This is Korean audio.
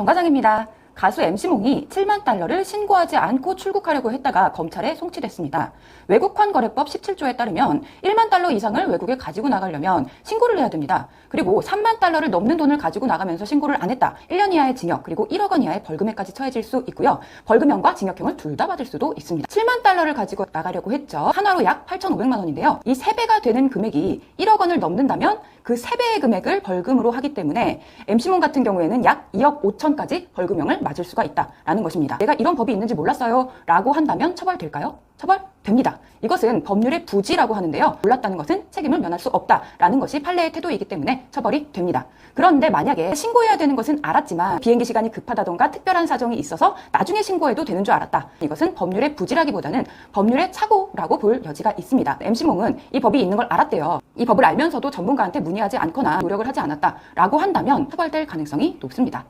정 과장입니다. 가수 MC몽이 7만 달러를 신고하지 않고 출국하려고 했다가 검찰에 송치됐습니다. 외국환 거래법 17조에 따르면 1만 달러 이상을 외국에 가지고 나가려면 신고를 해야 됩니다. 그리고 3만 달러를 넘는 돈을 가지고 나가면서 신고를 안 했다. 1년 이하의 징역 그리고 1억 원 이하의 벌금에까지 처해질 수 있고요. 벌금형과 징역형을 둘 다 받을 수도 있습니다. 7만 달러를 가지고 나가려고 했죠. 하나로 약 8,500만 원인데요. 이 3배가 되는 금액이 1억 원을 넘는다면 그 3배의 금액을 벌금으로 하기 때문에 MC몽 같은 경우에는 약 2억 5천까지 벌금형을 맞을 수가 있다라는 것입니다. 내가 이런 법이 있는지 몰랐어요 라고 한다면 처벌될까요? 처벌됩니다. 이것은 법률의 부지라고 하는데요. 몰랐다는 것은 책임을 면할 수 없다라는 것이 판례의 태도이기 때문에 처벌이 됩니다. 그런데 만약에 신고해야 되는 것은 알았지만 비행기 시간이 급하다던가 특별한 사정이 있어서 나중에 신고해도 되는 줄 알았다. 이것은 법률의 부지라기보다는 법률의 착오라고 볼 여지가 있습니다. MC몽은 이 법이 있는 걸 알았대요. 이 법을 알면서도 전문가한테 문의하지 않거나 노력을 하지 않았다라고 한다면 처벌될 가능성이 높습니다.